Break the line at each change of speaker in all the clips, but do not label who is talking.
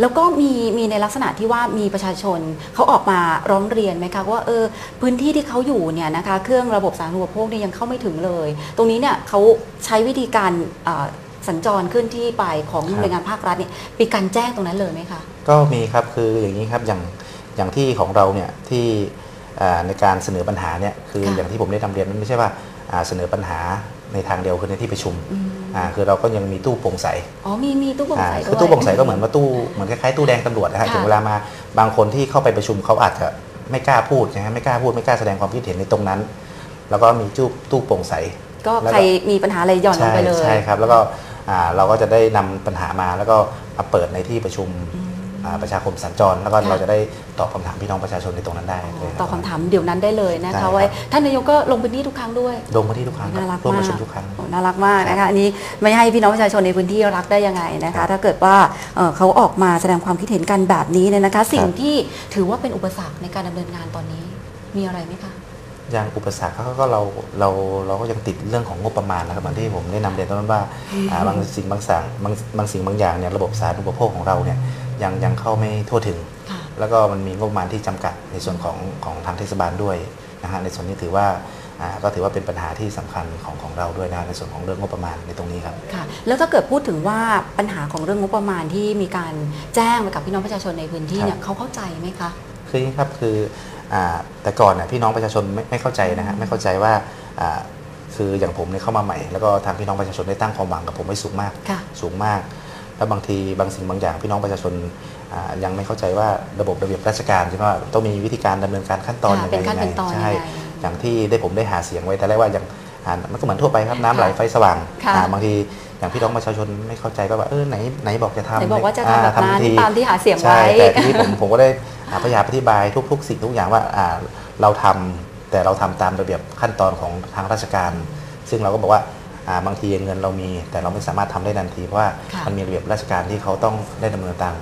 แล้วก็มีมีในลักษณะที่ว่ามีประชาชนเขาออกมาร้องเรียนไหมคะว่าเออพื้นที่ที่เขาอยู่เนี่ยนะคะเครื่องระบบสาธารณูปโภคเนี่ยยังเข้าไม่ถึงเลย ตรงนี้เนี่ยเขาใช้วิธีการเอ่อสัญจรขึ้นที่ไปของ
ครับ
หน่วยงานภาครัฐเนี่ยมีการแจ้งตรงนั้นเลยไหมคะ
ก็มีครับคืออย่างนี้ครับอย่างอย่างที่ของเราเนี่ยที่อ่าในการเสนอปัญหาเนี่ยคือ
ค่ะ
อย่างที่ผมได้นำเรียนมันไม่ใช่ว่าอ่าเสนอปัญหาในทางเดียวคือในที่ประชุม
อืม
อ่าคือเราก็ยังมีตู้โปร่งใส
อ๋อมีมีตู้โปร่ง
อ่า
ใสด้วย
คือตู้โปร่งใสก็เหมือนว่าตู้เหมือนคล้ายๆตู้แดงตำรวจนะฮะ
ค่ะ
ถึงเวลามาบางคนที่เข้าไปประชุมเขาอาจจะไม่กล้าพูดนะฮะไม่กล้าพูดไม่กล้าแสดงความคิดเห็นในตรงนั้น แล้วก็มีตู้ตู้โปร่งใส
ก็
แล้วก็
ใครมีปัญหาอะไรหย่อนลงไปเลย
ใช่ครับ แล้วก็อ่าเราก็จะได้นำปัญหามาแล้วก็มาเปิดในที่ประชุม
อืม
อ่าประชาคมสัญจร แล้วก็
ค่ะ
เราจะได้ตอบคำถามพี่น้องประชาชนในตรงนั้นได้เลยรับ
ตอบคำถามเดี๋ยวนั้นได้เลยนะ
ได้ครั
คะ
บ
ไว้ท่านนายกก็ลงพื้นที่ทุกครั้งด้วย
ลงมาที่ทุกครั้งค
น่ารั
รั
ก
บร่วม
มา
ประ
ก
ชุมทุกครั้ง
โอ้ น่ารักมากนะ
ครั
คะ
บ
อันนี้ไม่ให้พี่น้องประชาชนในพื้นที่รักได้ยังไงนะ
ครั
คะ
บ
ถ้าเกิดว่าเอ่อเขาออกมาแสดงความคิดเห็นกันแบบนี้เนี่ยนะคะ สิ่ง
ครับ
ที่ถือว่าเป็นอุปสรรคในการดำเนินงานตอนนี้มีอะไรไหมคะ
อย่างอุปสรรคก็ก็เราเราเราก็ยังติดเรื่องของงบประมาณนะครับเหมือนที่ผมได้นำเรียนตอนนั้นว่าอ่าบางสิ่งบางสั่งบางบางสิ่งบางอย่างเนี่ยระบบสาธารณูปโภคของเราเนี่ยยังยังเข้าไม่ทั่วถึง
ค่ะ
แล้วก็มันมีงบประมาณที่จำกัดในส่วนของของทางเทศบาลด้วยนะฮะในส่วนนี้ถือว่าอ่า ก็ถือว่าเป็นปัญหาที่สำคัญของของเราด้วยนะในส่วนของเรื่องงบประมาณในตรงนี้ครับ
ค่ะแล้วถ้าเกิดพูดถึงว่าปัญหาของเรื่องงบประมาณที่มีการแจ้งไปกับพี่น้องประชาชนในพื้นที่เนี่ยเขาเข้าใจไหมคะ
คืออย่างนี้ครับคืออ่าแต่ก่อนน่ะพี่น้องประชาชนไม่ไม่เข้าใจนะฮะไม่เข้าใจว่าอ่าคืออย่างผมเนี่ยเข้ามาใหม่ แล้วก็ทางพี่น้องประชาชนได้ตั้งความหวังกับผมไว้สูงมาก
ค่ะ
สูงมาก แล้วบางทีบางสิ่งบางอย่างพี่น้องประชาชนอ่ายังไม่เข้าใจว่าระบบระเบียบราชการใช่ไหมว่าต้องมีวิธีการดำเนินการขั้นตอน
ค่ะ
ยัง
เป็น
ไง
ขั้น
ยังไง
เป็นตอน
ใช่
ยังไง
อย่างที่ได้ผมได้หาเสียงไว้แต่แรกว่าอย่างอ่ามันก็เหมือนทั่วไปครับน้ำไหล
ค่ะ
ไฟสว่าง
ค่ะ
อ่าบางทีอย่างพี่น้องประชาชนไม่เข้าใจก็ว่าเออไหนไหนบอกจะทำ
ไหนบอกว่าจะ
อ่
ทำแบบนั้น
ที
ตามที่หาเสียง
ใช่
ไว้
แต่ทีนี้ผม ผมก็ได้อ่าพยายามอธิบายทุก ๆ สิ่งทุกอย่างว่าอ่าเราทำแต่เราทำตามระเบียบขั้นตอนของทางราชการ ซึ่งเราก็บอกว่าอ่าบางทีเงินเรามี แต่เราไม่สามารถทำได้ทันทีเพราะว่า
ค่ะ
มันมีระเบียบราชการที่เขาต้องได้ดำเนินตาม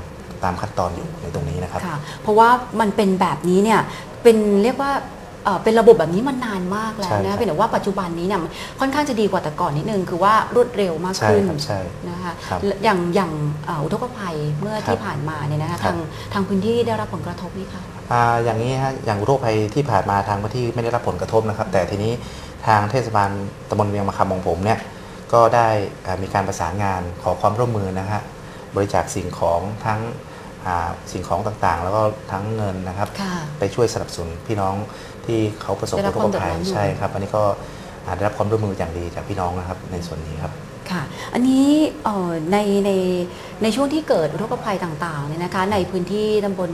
ตามขั้นตอนอยู่ในตรงนี้นะครับ
ค่ะ เพราะว่ามันเป็นแบบนี้เนี่ยเป็นเรียกว่า เอ่อเป็นระบบแบบนี้มานานมากแล้ว
ใช่ครั
นะ
บ
เป็นแต่ว่าปัจจุบันนี้เนี่ยมันค่อนข้างจะดีกว่าแต่ก่อนนิดนึง คือว่ารวดเร็วมาก
ใช่
ขึ้น
ครับใช่
นะคะ
ครับ
อย่างอย่างเอ่ออุทกภัยเมื่อ
ครับ
ที่ผ่านมาเนี่ยนะคะ
ครับ
ทางทางพื้นที่ได้รับผลกระทบไหมคะ
อ่าอย่างนี้ฮะอย่างอุทกภัยที่ผ่านมาทางพื้นที่ไม่ได้รับผลกระทบนะครับ แต่ทีนี้ทางเทศบาลตำบลเวียงมะคำของผมเนี่ยก็ได้อ่ามีการประสานงานขอความร่วมมือนะฮะบริจาคสิ่งของทั้งอ่าสิ่งของต่างๆ แล้วก็ทั้งเงินนะครับ
ค่ะ
ไปช่วยสนับสนุนพี่น้อง ที่เขาประสบ
ได้รั
อุ
บ
ท
ความ
ก
เดือด
ภัย
ร้อนอยู่
ใช่ครับ อันนี้ก็อ่าได้รับความร่วมมืออย่างดีจากพี่น้องนะครับในส่วนนี้ครับ
ค่ะ อันนี้เอ่อในในในช่วงที่เกิดอุทกภัยต่างๆเนี่ยนะคะ ในพื้นที่ตำบล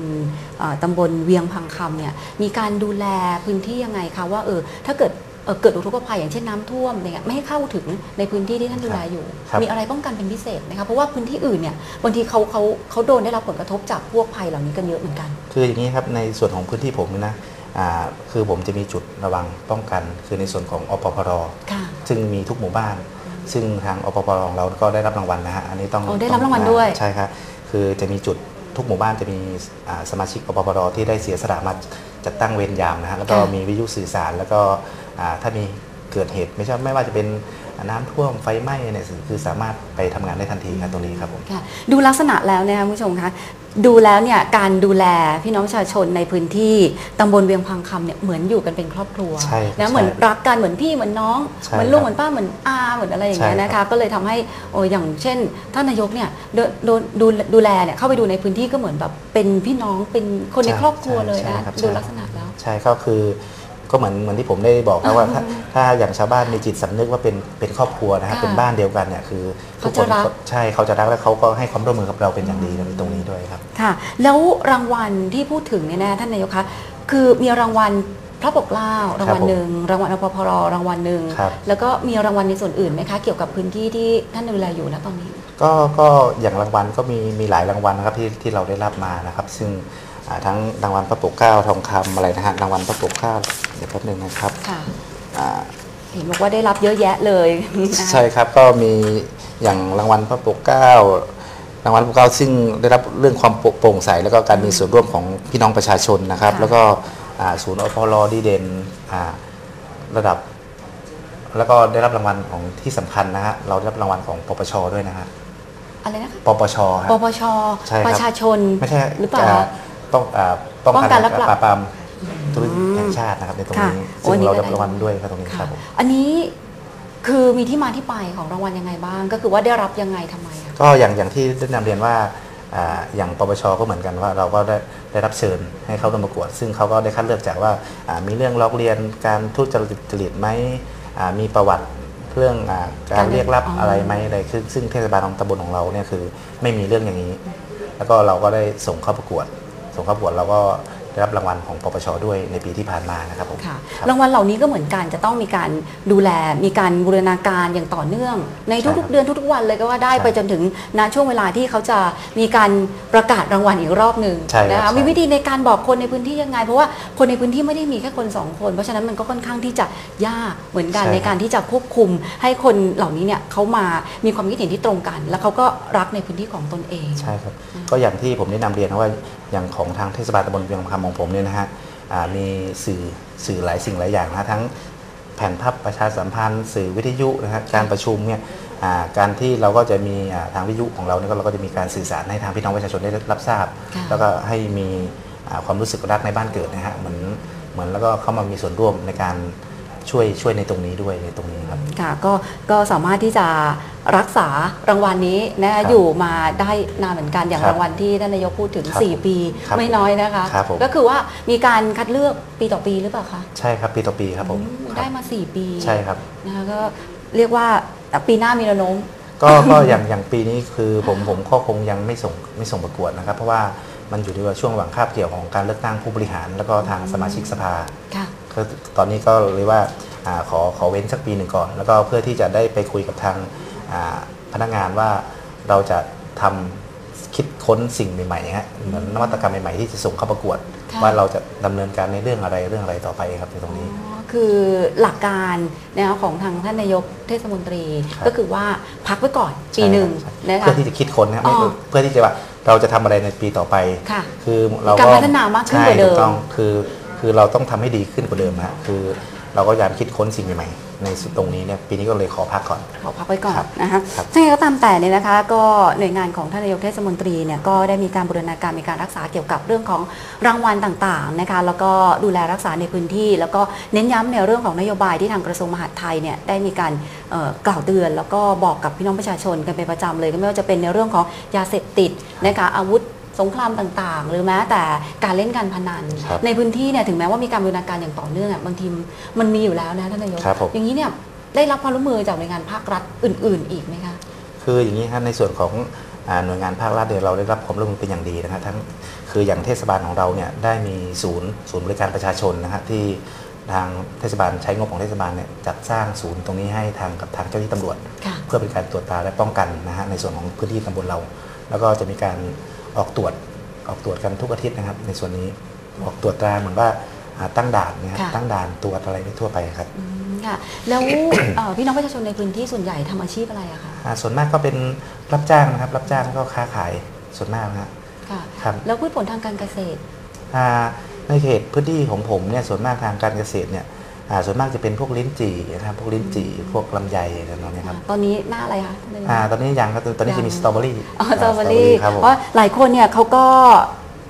เอ่อตำบลเวียงพังคำเนี่ยมีการดูแลพื้นที่ยังไงคะว่าเออถ้าเกิดเอ่อเกิดอุทกภัยอย่างเช่นน้ำท่วมอะไรเงี้ยไม่ให้เข้าถึงในพื้นที่ที่ท่านดูแลอยู่
ครับ
มีอะไรป้องกันเป็นพิเศษไหมคะเพราะว่าพื้นที่อื่นเนี่ยบางทีเขาเขาเขาโดนได้รับผลกระทบจากพวกภัยเหล่านี้กันเยอะเหมือนกัน
คืออย่างนี้ครับในส่วนของพื้นที่ผมเนี่ยนะอ่า คือผมจะมีจุดระวังป้องกัน คือในส่วนของอปพร
ค่ะ
ซึ่งมีทุกหมู่บ้าน ซึ่งทางอปพรของเราก็ได้รับรางวัลนะฮะอันนี้ต้อง
โอ้ได้รับ
ต้อ
รางวัลด้วย
ใช่ครับคือจะมีจุดทุกหมู่บ้านจะมีอ่าสมาชิกอปพรที่ได้เสียสละมาจัดตั้งเวรยามนะฮะแล้วก็มีวิทยุสื่อสารแล้วก็อ่าถ้ามีเกิดเหตุไม่ใช่ไม่ว่าจะเป็น น้ำท่วมไฟไหม้เนี่ยคือสามารถไปทำงานได้ทันทีครับตรงนี้ครับผม
ค่ะดูลักษณะแล้วเนี่ยคุณผู้ชมคะดูแล้วเนี่ยการดูแลพี่น้องประชาชนในพื้นที่ตำบลเวียงพังคำเนี่ยเหมือนอยู่กันเป็นครอบครัว
ใช่ครับ
นะ
ใช่
เหมือนรักกันเหมือนพี่เหมือนน้อง
ใช่
เหมือนลุง
ครับ
เหมือนป้าเหมือนอาเหมือนอะไรอย่างเงี้ย
ใช่
นะ
ครั
คะ
บ
ก็เลยทำให้โอ้อย่างเช่นท่านนายกเนี่ยเดินดูดูดูแลเนี่ยเข้าไปดูในพื้นที่ก็เหมือนแบบเป็นพี่น้องเป็นคนใน
ใช่
ครอบครัวเลย
ใช่
นะครับดูลักษณะแล้ว
ใช่ก็คือ ก็เหมือนเหมือนที่ผมได้บอกครับว่าถ้าถ้าอย่างชาวบ้านมีจิตสำนึกว่าเป็นเป็นครอบครัวนะครับ
ค่ะ
เป็นบ้านเดียวกันเนี่ยคือทุกคน
เขาจะรัก
ใช่เขาจะรักและเขาก็ให้ความร่วมมือกับเราเป็นอย่างดีในตรงนี้ด้วยครับ
ค่ะ แล้วรางวัลที่พูดถึงเนี่ยนะท่านนายกคะคือมีรางวัลพระปกเกล้ารางวัล
ผม
หนึ่งรางวัลอปพรรางวัลหนึ่ง
ครับ
แล้วก็มีรางวัลในส่วนอื่นไหมคะ เกี่ยวกับพื้นที่ที่ท่านดูแลอยู่นะตอนนี้
ก็ก็อย่างรางวัลก็มีมีหลายรางวัลนะครับที่ที่เราได้รับมานะครับ ซึ่งอ่า ทั้งรางวัลพระปกเกล้าทองคำอะไรนะฮะรางวัลพระปกเกล้าเดี๋ยวแป๊บหนึงนะครับ
ค่ะ
อ่า
เห็นบอกว่าได้รับเยอะแยะเลยนะคะ
ใช่ครับก็มีอย่างรางวัลพระปกเกล้ารางวัลพระปกเกล้าซึ่งได้รับเรื่องความโปร่งใส แล้วก็การมีส่วนร่วมของพี่น้องประชาชนนะครับ
ค่ะ
แล้วก็อ่าศูนย์อพลดีเด่นอ่าระดับ แล้วก็ได้รับรางวัลของที่สำคัญนะฮะเราได้รับรางวัลของปปชด้วยนะฮะ
อะไรนะคะ
ปปชครับ
ปปช
ใช่ครับ
ประชาชน
ไม่ใช่
หรือเปล่า
อ่ป้องอ่าป้อง
ป้องกั
กันน
และปราบ
ปราบปรามธุรกิจแห่งชาตินะครับในตรง
ค่ะ
นี้
โอ้
ซึ่ง
อันนี้
เรา
ก็
ได้
ได้
รางวัลด้วยครับตรงนี้ค
ค่ะ
รับผม
อันนี้คือมีที่มาที่ไปของรางวัลยังไงบ้าง ก็คือว่าได้รับยังไงทำไมอะ
ก็อย่างอย่างที่ได้นำเรียนว่าอ่าอย่างปปชก็เหมือนกันว่าเราก็ได้ได้รับเชิญให้เข้าร่วมประกวด ซึ่งเขาก็ได้คัดเลือกจากว่าอ่ามีเรื่องร้องเรียนการทุจริตไหมอ่ามีประวัติเรื่องอาการเรียกรับอะไรไหมอะไรคือซึ่งเทศบาลของตำบลของเราเนี่ยคือไม่มีเรื่องอย่างนี้ แล้วก็เราก็ได้ส่งเข้าประกวดส่ งเข้าประกวดเราก็ได้รับรางวัลของปปชด้วยในปีที่ผ่านมานะครับผม
ค่ะ
ครับ
รางวัลเหล่านี้ก็เหมือนกันจะต้องมีการดูแลมีการบูรณาการอย่างต่อเนื่อง ใน
ใช่ครั
ทุก
บ
ๆเดือนทุกๆวันเลยก็ว่าได้
ใช่
ไปจนถึงณช่วงเวลาที่เขาจะมีการประกาศรางวัลอีกรอบหนึ่ง
ใช่ครับ
นะคะ
ใช่
มีวิธีในการบอกคนในพื้นที่ยังไง เพราะว่าคนในพื้นที่ไม่ได้มีแค่คนสองคนเพราะฉะนั้นมันก็ค่อนข้างที่จะยากเหมือนกันในการที่จะควบคุม ให้คนเหล่านี้เนี่ยเขามามีความคิดเห็นที่ตรงกัน แล้วเขาก็รักในพื้นที่ของตนเอง
ใช่ครับ ก็อย่างที่ผมได้นำเรียนนะว่า อย่างของทางเทศบาลตำบลเวียงคำของผมเนี่ยนะฮะอ่ามีสื่อสื่อหลายสิ่งหลายอย่างนะทั้งแผ่นพับประชาสัมพันธ์สื่อวิทยุนะฮะการประชุมเนี่ยอ่าการที่เราก็จะมีอ่าทางวิทยุของเราเนี่ยก็เราก็จะมีการสื่อสารให้ทางพี่น้องประชาชนได้รับทราบ
ค่ะ
แล้วก็ให้มีอ่าความรู้สึกรักในบ้านเกิดนะฮะเหมือนเหมือนแล้วก็เข้ามามีส่วนร่วมในการ ช่วยช่วยในตรงนี้ด้วยในตรงนี้ครับ
ค่ะก็ก็สามารถที่จะรักษารางวัลนี้นะ
ครั
คะ
บ
อยู่มาได้นานเหมือนกันอย่าง
ครับ
รางวัลที่ท่านนายกพูดถึง
ครับ
4ปี
ครับ
ไม่น้อยนะคะ
ครับผม
ก็คือว่ามีการคัดเลือกปีต่อปีหรือเปล่าคะ
ใช่ครับปีต่อปีครับผม
อืม
ครับ
ได้มา 4 ปี
ใช่ครับ
นะคะก็เรียกว่าปีหน้ามีแนวโน้ม
ก็ก็อย่างอย่างปีนี้คือผมผมก็คงยังไม่ส่งไม่ส่งประกวดนะครับ เพราะว่ามันอยู่ในช่วงหวังคาบเกี่ยวของการเลือกตั้งผู้บริหาร แล้วก็ทางสมาชิกสภา
ค่ะ
ก็ตอนนี้ก็เลยว่าอาขอขอเว้นสักปีหนึ่งก่อน แล้วก็เพื่อที่จะได้ไปคุยกับทางอ่าพนักงานว่าเราจะทำคิดค้นสิ่งใหม่ๆฮะเหมือนนวัตกรรมใหม่ๆที่จะส่งเข้าประกวด
ค่ะ
ว่าเราจะดำเนินการในเรื่องอะไรเรื่องอะไรต่อไปครับในตรงนี้
อ๋อคือหลักการนะคะของทางท่านนายกเทศมนตรี
ครับ
ก็คือว่าพักไว้ก่อนปีหนึ่ง
ใช่
นะ
เพื่
คะ
อที่จะคิดค้นนะครับไม่
อ๋อ
เพื่อที่จะว่าเราจะทำอะไรในปีต่อไป
ค่ะ
คือเรา
การ
ก็
พัฒนามากขึ้นกว่าเดิม
ใช่ถูต้องคือ คือเราต้องทำให้ดีขึ้นกว่าเดิมฮะคือเราก็พยายามคิดค้นสิ่งใหม่ๆในตรงนี้เนี่ยปีนี้ก็เลยขอพักก่อน
ขอพักไว้ก่อน
ครับ
นะคะ
ครับ
ซึ่งยังไงก็ตามแต่เนี่ยนะคะ ก็หน่วยงานของท่านนายกเทศมนตรีเนี่ยก็ได้มีการบูรณาการมีการรักษาเกี่ยวกับเรื่องของรางวัลต่างๆนะคะแล้วก็ดูแลรักษาในพื้นที่ แล้วก็เน้นย้ำในเรื่องของนโยบายที่ทางกระทรวงมหาดไทยเนี่ยได้มีการเอ่อกล่าวเตือน แล้วก็บอกกับพี่น้องประชาชนกันเป็นประจำเลยก็ไม่ว่าจะเป็นในเรื่องของยาเสพติดนะคะอาวุธ สงครามต่างๆ หรือแม้แต่การเล่นการพนัน
ครับ
ในพื้นที่เนี่ยถึงแม้ว่ามีการบูรณาการอย่างต่อเนื่องอะบางทีมันมีอยู่แล้วนะท่านนายก
ครับผม
อย่างนี้เนี่ยได้รับความร่วมมือจากหน่วยงานภาครัฐอื่น ๆ อีกไหมคะ
คืออย่างนี้ครับในส่วนของอ่าหน่วยงานภาครัฐเนี่ยเราได้รับความร่วมมือเป็นอย่างดีนะครับทั้งคืออย่างเทศบาลของเราเนี่ยได้มีศูนย์ศูนย์บริการประชาชนนะฮะที่ทางเทศบาลใช้งบของเทศบาลเนี่ยจัดสร้างศูนย์ตรงนี้ให้ทางกับทางเจ้าหน้าที่ตำรวจ
ค่ะ
เพื่อเป็นการตรวจตราและป้องกันนะฮะในส่วนของพื้นที่ตำบลเรา แล้วก็จะมีการ ออกตรวจออกตรวจกันทุกอาทิตย์นะครับ ในส่วนนี้ออกตรวจตราเหมือนว่าอ่าตั้งด่านนะครับ
ค่ะ
ตั้งด่านตรวจอะไรทั่วไปครับ
อืมค่ะแล้วเอ่อพี่น้องประชาชนในพื้นที่ส่วนใหญ่ทำอาชีพอะไรอะคะ
อ่าส่วนมากก็เป็นรับจ้างนะครับ รับจ้างแล้วก็ค้าขายส่วนมากนะครับ
ค่ะ
ครับ
แล้วพืชผลทางการเกษตร
อ่าในเขตพื้นที่ของผมเนี่ยส่วนมากทางการเกษตรเนี่ยอ่า ส่วนมากจะเป็นพวกลิ้นจี่นะครับพวกลิ้นจี่พวกลำไยอะไรประมาณนี้ครับ
ตอนนี้หน้าอะไรคะท่านนายก
อ่าตอนนี้ยังครับตอนนี้จะมี
ยัง
สตรอเบอรี่
อ๋อสตรอเบอรี่
ครับผม
เพราะหลายคนเนี่ยเขาก็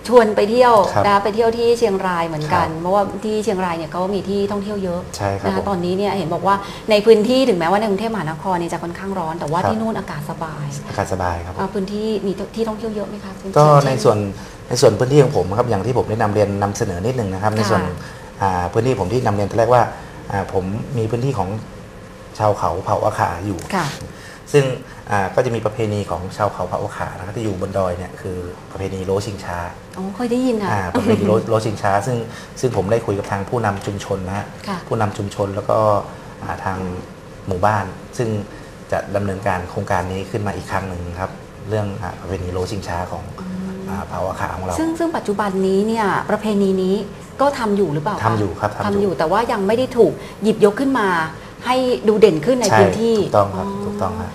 ชวนไปเที่ยว
ครับ
นะไปเที่ยวที่เชียงรายเหมือนกัน
ครับ
เพราะว่าที่เชียงรายเนี่ยเขามีที่ท่องเที่ยวเยอะ
ใช่ครับ
นะคะ
ผม
ตอนนี้เนี่ยเห็นบอกว่าในพื้นที่ถึงแม้ว่าในกรุงเทพมหานครเนี่ยจะค่อนข้างร้อน แต่ว่า
ครับ
ที่นู่นอากาศสบาย
อากาศสบายครับผม
อ่าพื้นที่มีที่ท่องเที่ยวเยอะไหมคะพื้
ก็
เช่
ในส่วนในส่วนพื้นที่ของผมครับอย่างที่ผมได้นำเรียนนำเสนอนิดนึงนะครับในส่วนอ่า พื้นที่ผมที่นำเรียนตอนแรกว่าอ่าผมมีพื้นที่ของชาวเขาเผ่าอาขาอยู่
ค่ะ
ซึ่งอ่าก็จะมีประเพณีของชาวเขาเผ่าอาขานะครับที่อยู่บนดอยเนี่ยคือประเพณีโลชิงช้า
อ๋อเคยได้ยินค่ะ
อ่าประเพณีโลโลชิงช้า ซึ่งซึ่งผมได้คุยกับทางผู้นำชุมชนนะฮะ
ค่ะ
ผู้นำชุมชนแล้วก็อ่าทางหมู่บ้าน ซึ่งจะดำเนินการโครงการนี้ขึ้นมาอีกครั้งหนึ่งครับ เรื่องอาประเพณีโลชิงช้าของอ่า เผ่าอาขาของเรา
ซึ่งซึ่งปัจจุบันนี้เนี่ยประเพณีนี้ก็ทำอยู่หรือเปล่าคะ
ทำอยู่ครับทำอยู่
ทำอยู่แต่ว่ายังไม่ได้ถูกหยิบยกขึ้นมา ให้ดูเด่นขึ้นใน
ใช่
พื้นที่
ถูกต้องครับถูกต้องครับ